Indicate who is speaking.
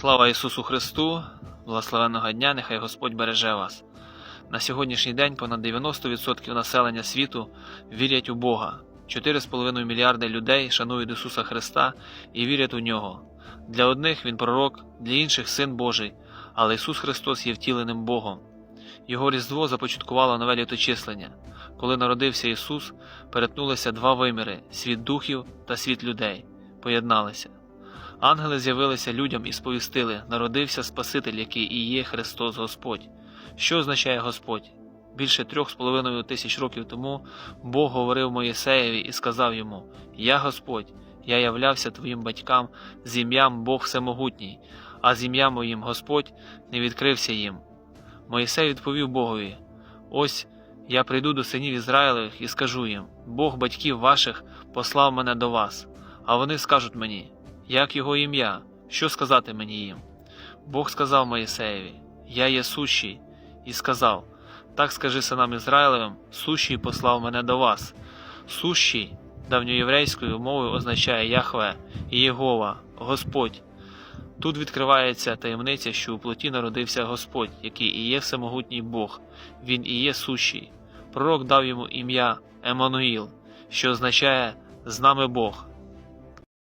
Speaker 1: Слава Ісусу Христу! Благословенного дня, нехай Господь береже вас. На сьогоднішній день понад 90% населення світу вірять у Бога. 4,5 мільярди людей шанують Ісуса Христа і вірять у нього. Для одних він пророк, для інших син Божий, але Ісус Христос є втіленим Богом. Його Різдво започаткувало нове літочислення. Коли народився Ісус, перетнулися два виміри світ духів та світ людей, поєдналися. Ангели з'явилися людям і сповістили: народився Спаситель, який і є Христос Господь. Що означає Господь? Більше трьох з половиною тисяч років тому Бог говорив Моїсеєві і сказав йому: Я Господь, я являвся твоїм батькам з ім'ям Бог Всемогутній, а з ім'ям моїм Господь не відкрився їм. Моїсей відповів Богові: Ось я прийду до синів Ізраїлевих і скажу їм: Бог батьків ваших послав мене до вас, а вони скажуть мені, як його ім'я, що сказати мені їм? Бог сказав Моїсеєві: Я є сущий, і сказав: Так скажи синам Ізраїлевим, сущий послав мене до вас. Сущий давньоєврейською мовою означає Яхве, Єгова, Господь. Тут відкривається таємниця, що у плоті народився Господь, який і є всемогутній Бог, Він і є сущий. Пророк дав йому ім'я Еммануїл, що означає з нами Бог.